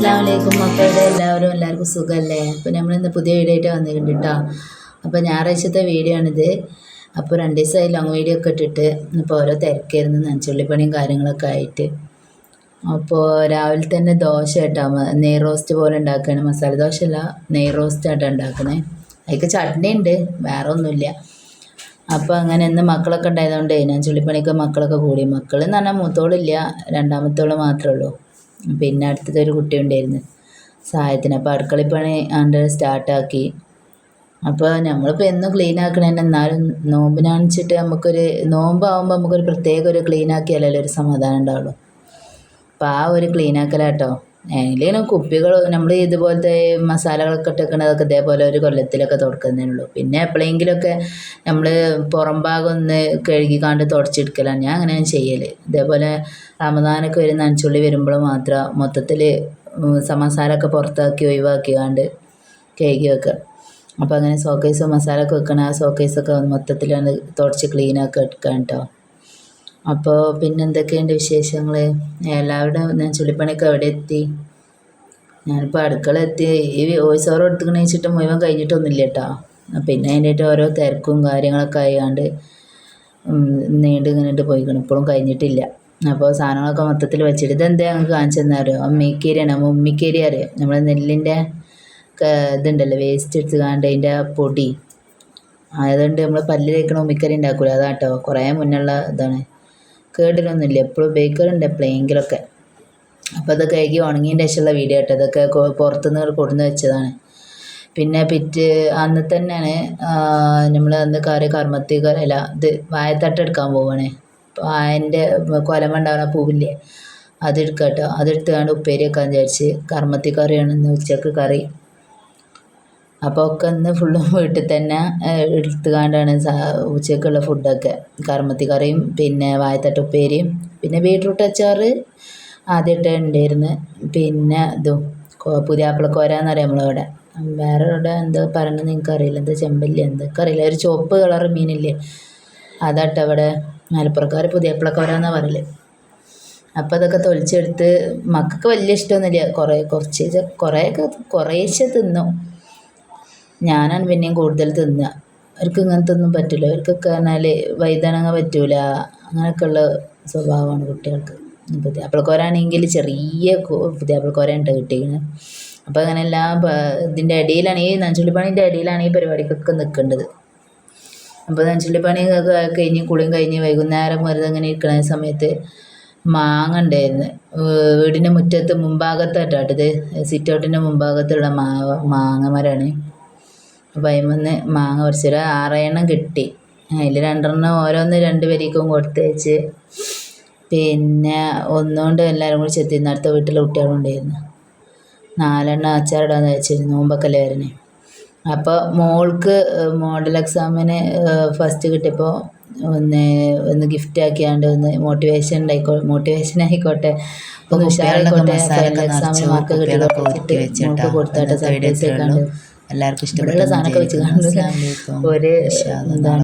അപ്പോൾ മക്കളുടെ എല്ലാവരും എല്ലാവർക്കും സുഖമല്ലേ അപ്പോൾ നമ്മൾ ഇന്ന് പുതിയ വീഡിയോ ആയിട്ട് വന്നിട്ടുണ്ട് കേട്ടോ അപ്പോൾ ഞായറാഴ്ചത്തെ വീഡിയോ ആണിത്. അപ്പോൾ രണ്ട് ദിവസമായി ലോങ് വീഡിയോ ഒക്കെ ഇട്ടിട്ട് ഇപ്പോൾ ഓരോ തിരക്കായിരുന്നു നനച്ചുള്ളിപ്പണിയും കാര്യങ്ങളൊക്കെ ആയിട്ട്. അപ്പോൾ രാവിലെ തന്നെ ദോശ കേട്ടോ നെയ് റോസ്റ്റ് പോലെ ഉണ്ടാക്കുകയാണ് മസാല ദോശ അല്ല നെയ് റോസ്റ്റ് ആയിട്ടാണ് ഉണ്ടാക്കുന്നത് അതിക്ക് ചട്നി ഉണ്ട് വേറെ ഒന്നുമില്ല അപ്പോൾ അങ്ങനെ ഇന്ന് മക്കളൊക്കെ ഉണ്ടായതുകൊണ്ട് ഞാൻ ചുള്ളിപ്പണിക്ക് മക്കളൊക്കെ കൂടി. മക്കൾ എന്ന് പറഞ്ഞാൽ മൂത്തോളില്ല രണ്ടാമത്തോൾ മാത്രമേ ഉള്ളൂ. പിന്നെ അടുത്തൊരു കുട്ടി ഉണ്ടായിരുന്നു സഹായത്തിന് അപ്പോൾ അടുക്കളപ്പണി ആണ്ട് സ്റ്റാർട്ടാക്കി. അപ്പോൾ നമ്മളിപ്പോൾ എന്നും ക്ലീൻ ആക്കണേന്നെ. എന്നാലും നോമ്പിനാണിച്ചിട്ട് നമുക്കൊരു നോമ്പാകുമ്പോൾ നമുക്കൊരു പ്രത്യേക ഒരു ക്ലീൻ ആക്കിയാലല്ലേ ഒരു സമാധാനം ഉണ്ടാവുള്ളൂ. അപ്പോൾ ആ ഒരു ക്ലീൻ ആക്കലാട്ടോ. എങ്കിലും കുപ്പികൾ നമ്മൾ ഇതുപോലത്തെ മസാലകളൊക്കെ ഇട്ടേക്കണതൊക്കെ ഇതേപോലെ ഒരു കൊല്ലത്തിലൊക്കെ തുടക്കുന്നേയുള്ളൂ പിന്നെ എപ്പോഴെങ്കിലുമൊക്കെ നമ്മൾ പുറം ഭാഗം ഒന്ന് കഴുകിക്കാണ്ട് തുടച്ചെടുക്കലാണ് ഞാൻ അങ്ങനെയാണ് ചെയ്യൽ ഇതേപോലെ റമദാനൊക്കെ വരും നനച്ചുള്ളി വരുമ്പോൾ മാത്രം മൊത്തത്തിൽ മസാലയൊക്കെ പുറത്താക്കി ഒഴിവാക്കിക്കാണ്ട് കഴുകി വെക്കുക അപ്പോൾ അങ്ങനെ സോക്കേസ് മസാലൊക്കെ വെക്കണ ആ സോക്കേസൊക്കെ മൊത്തത്തിലാണ് തുടച്ച് ക്ലീനാക്കി എടുക്കാൻ കേട്ടോ അപ്പോൾ പിന്നെ എന്തൊക്കെയുണ്ട് വിശേഷങ്ങൾ എല്ലാവരുടെ ഞാൻ ചുള്ളിപ്പണിയൊക്കെ എവിടെ എത്തി? ഞാനിപ്പോൾ അടുക്കള എത്തി ഈ വോയിസ് ഓവർ എടുത്തുക്കണ വെച്ചിട്ട് മുഴുവൻ കഴിഞ്ഞിട്ടൊന്നുമില്ല കേട്ടോ പിന്നെ അതിന്റെ ഓരോ തിരക്കും കാര്യങ്ങളൊക്കെ ആയാണ്ട് നീണ്ട് ഇങ്ങനെ പോയിക്കണം. ഇപ്പോഴും കഴിഞ്ഞിട്ടില്ല. അപ്പോൾ സാധനങ്ങളൊക്കെ മൊത്തത്തിൽ വെച്ചിട്ട് ഇതെന്താ ഞങ്ങൾക്ക് കാണിച്ചു തന്നാരോ അമ്മിക്കേരിയാണ്. ഉമ്മിക്കേരി അറിയാം? നമ്മൾ നെല്ലിന്റെ ഇതുണ്ടല്ലോ വേസ്റ്റ് എടുത്ത് കാണ്ട് അതിന്റെ പൊടി. അതുകൊണ്ട് നമ്മൾ പല്ല് തേക്കണ ഉമ്മിക്കറി ഉണ്ടാക്കൂല. അതാട്ടോ. കുറേ മുന്നുള്ള ഇതാണ്. കേടിലൊന്നുമില്ല എപ്പോഴും ഉപയോഗിക്കലുണ്ട് എപ്പോഴെങ്കിലൊക്കെ അപ്പോൾ അത് കഴുകി ഉണങ്ങിയതിന്റെ ശേഷമുള്ള വീഡിയോ കേട്ടോ ഇതൊക്കെ പുറത്തുനിന്ന് കൊടുന്ന് വെച്ചതാണ്. പിന്നെ പിറ്റ് അന്ന് തന്നെയാണ് നമ്മൾ അന്ന് കറി കർമ്മത്തി കരല ഇത് വായത്തട്ട് എടുക്കാൻ പോവുകയാണ് വായന്റെ കൊലമുണ്ടാവുന്ന പൂവില്ലേ അതെടുക്കാം കേട്ടോ അതെടുത്തുകൊണ്ട് ഉപ്പേരി വെക്കാൻ വിചാരിച്ച് കർമ്മത്തി കറിയാണ് ഇന്ന് ഉച്ചയ്ക്ക് കറി. അപ്പോൾ ഒക്കെ ഇന്ന് ഫുള്ളും വീട്ടിൽ തന്നെ എടുത്തുകൊണ്ടാണ് ഉച്ചയ്ക്കുള്ള ഫുഡൊക്കെ കറുമത്തി കറിയും പിന്നെ വായത്തട്ട് ഉപ്പേരിയും പിന്നെ ബീട്രൂട്ട് അച്ചാർ ആദ്യമായിട്ട് ഉണ്ടായിരുന്നു പിന്നെ ഇതും പുതിയാപ്പിളക്കോര എന്ന് പറയും നമ്മളവിടെ. വേറെ ഇവിടെ എന്താ നിങ്ങൾക്ക് അറിയില്ല എന്താ ചെമ്പല്ലി എന്തൊക്കെ അറിയില്ല. ഒരു ചുവപ്പ് കളർ മീനില്ലേ? അതാട്ടോ അവിടെ മലപ്പുറക്കാർ പുതിയാപ്പിളക്കോര എന്നാണ് പറയൽ. അപ്പം അതൊക്കെ തൊലിച്ചെടുത്ത് മക്കൾക്ക് വലിയ ഇഷ്ടമൊന്നുമില്ല കുറേ കുറച്ച് കുറേയൊക്കെ കുറേശ്ശെ തിന്നും. ഞാനാണ് പിന്നെയും കൂടുതൽ തിന്നുക. അവർക്ക് ഇങ്ങനത്തെ ഒന്നും പറ്റില്ല. അവർക്കൊക്കെ പറഞ്ഞാൽ വൈതനങ്ങ പറ്റൂല. അങ്ങനെയൊക്കെയുള്ള സ്വഭാവമാണ് കുട്ടികൾക്ക്. പുതിയാപ്പിളക്കോരാണെങ്കിൽ ചെറിയ പുതിയാപ്പിളക്കോരയാണ് കിട്ടിയിരിക്കുന്നത് അപ്പോൾ അങ്ങനെ എല്ലാം ഇതിന്റെ ഇടയിലാണ് ഈ നഞ്ചുള്ളിപ്പണീന്റെ ഇടയിലാണ് പരിപാടിക്കൊക്കെ നിൽക്കേണ്ടത്. അപ്പോൾ നഞ്ചുള്ളിപ്പണി കഴിഞ്ഞ് കുളിയും കഴിഞ്ഞ് വൈകുന്നേരം വെറുതെ അങ്ങനെ ഇരിക്കുന്ന സമയത്ത് മാങ്ങ ഉണ്ടായിരുന്നു. വീടിന്റെ മുറ്റത്ത് മുമ്പാകത്തായിട്ടാണ് ഇത്. സിറ്റ് ഔട്ടിന്റെ മുമ്പാകത്തുള്ള മാ മാങ്ങ മരമാണ് അതിന്മേന്ന് മാങ്ങ പറിച്ചൊരു ആറെണ്ണം കിട്ടി. അതിൽ രണ്ടെണ്ണം ഓരോന്ന് രണ്ട് പേരേക്കും കൊടുത്തേച്ച് പിന്നെ ഒന്നുകൊണ്ട് എല്ലാവരും കൂടി ചെത്തിന്ന് അടുത്ത വീട്ടിലെ കുട്ടികളുണ്ടായിരുന്നു നാലെണ്ണം അച്ചാറിടാന്ന് വെച്ചിരുന്നു മുമ്പൊക്കെ വരുന്നത് അപ്പോൾ മോൾക്ക് മോഡൽ എക്സാമിന് ഫസ്റ്റ് കിട്ടിയപ്പോൾ ഒന്ന് ഒന്ന് ഗിഫ്റ്റ് ആക്കിയാണ്ട് ഒന്ന് മോട്ടിവേഷൻ ഉണ്ടായിക്കോ മോട്ടിവേഷൻ ആയിക്കോട്ടെ. ഒന്ന് ഉഷാറായിക്കോട്ടെ. എക്സാമിന് മാർക്ക് കിട്ടിയതൊക്കെ കൊടുത്താട്ടെ സർപ്രൈസ് ആയിക്കാണ്ട്. എല്ലാവർക്കും ഇഷ്ടപ്പെട്ട സാധനമൊക്കെ വെച്ച് കാണുന്നത് ഒരു എന്താണ്